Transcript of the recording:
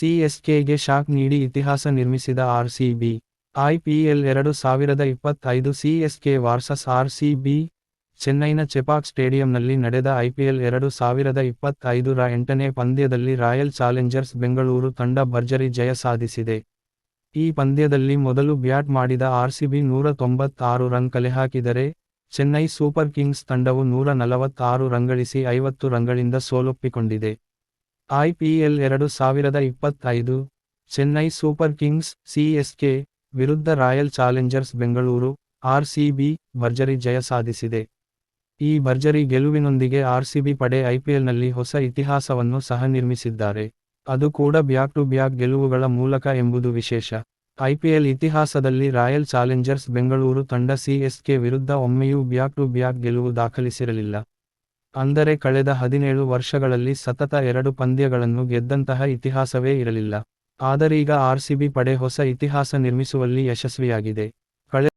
ಸಿಎಸ್ಕೆಗೆ shock ನೀಡಿ ಇತಿಹಾಸ ನಿರ್ಮಿಸಿದ ಆರ್ಸಿಬಿ. ಐಪಿಎಲ್ ಎರಡು ಸಾವಿರದ ಇಪ್ಪತ್ತೈದು ಸಿಎಸ್ಕೆ ವಾರ್ಸಸ್ ಆರ್ಸಿಬಿ ಚೆನ್ನೈನ ಚೆಪಾಕ್ ಸ್ಟೇಡಿಯಂನಲ್ಲಿ ನಡೆದ ಐಪಿಎಲ್ ಎರಡು ಸಾವಿರದ ಇಪ್ಪತ್ತೈದು ರ ಎಂಟನೇ ಪಂದ್ಯದಲ್ಲಿ ರಾಯಲ್ ಚಾಲೆಂಜರ್ಸ್ ಬೆಂಗಳೂರು ತಂಡ ಭರ್ಜರಿ ಜಯ ಸಾಧಿಸಿದೆ. ಈ ಪಂದ್ಯದಲ್ಲಿ ಮೊದಲು ಬ್ಯಾಟ್ ಮಾಡಿದ ಆರ್ಸಿಬಿ ನೂರ ತೊಂಬತ್ತಾರು ರನ್ ಕಲೆಹಾಕಿದರೆ ಚೆನ್ನೈ ಸೂಪರ್ ಕಿಂಗ್ಸ್ ತಂಡವು ನೂರ ನಲವತ್ತಾರು ರಂಗಳಿಸಿ ಐವತ್ತು ರಂಗಳಿಂದ ಸೋಲೊಪ್ಪಿಕೊಂಡಿದೆ. ಐಪಿಎಲ್ ಎರಡು ಸಾವಿರದ ಇಪ್ಪತ್ತೈದು, ಚೆನ್ನೈ ಸೂಪರ್ ಕಿಂಗ್ಸ್ ಸಿಎಸ್ಕೆ ವಿರುದ್ಧ ರಾಯಲ್ ಚಾಲೆಂಜರ್ಸ್ ಬೆಂಗಳೂರು ಆರ್ಸಿಬಿ ಭರ್ಜರಿ ಜಯ ಸಾಧಿಸಿದೆ. ಈ ಭರ್ಜರಿ ಗೆಲುವಿನೊಂದಿಗೆ ಆರ್ಸಿಬಿ ಪಡೆ ಐಪಿಎಲ್ನಲ್ಲಿ ಹೊಸ ಇತಿಹಾಸವನ್ನು ಸಹ ನಿರ್ಮಿಸಿದ್ದಾರೆ. ಅದು ಕೂಡ ಬ್ಯಾಕ್ ಟು ಬ್ಯಾಕ್ ಗೆಲುವುಗಳ ಮೂಲಕ ಎಂಬುದು ವಿಶೇಷ. ಐಪಿಎಲ್ ಇತಿಹಾಸದಲ್ಲಿ ರಾಯಲ್ ಚಾಲೆಂಜರ್ಸ್ ಬೆಂಗಳೂರು ತಂಡ ಸಿಎಸ್ಕೆ ವಿರುದ್ಧ ಒಮ್ಮೆಯೂ ಬ್ಯಾಕ್ ಟು ಬ್ಯಾಕ್ ಗೆಲುವು ದಾಖಲಿಸಿರಲಿಲ್ಲ. ಅಂದರೆ ಕಳೆದ ಹದಿನೇಳು ವರ್ಷಗಳಲ್ಲಿ ಸತತ ಎರಡು ಪಂದ್ಯಗಳನ್ನು ಗೆದ್ದಂತಹ ಇತಿಹಾಸವೇ ಇರಲಿಲ್ಲ. ಆದರೀಗ ಆರ್ಸಿಬಿ ಪಡೆ ಹೊಸ ಇತಿಹಾಸ ನಿರ್ಮಿಸುವಲ್ಲಿ ಯಶಸ್ವಿಯಾಗಿದೆ.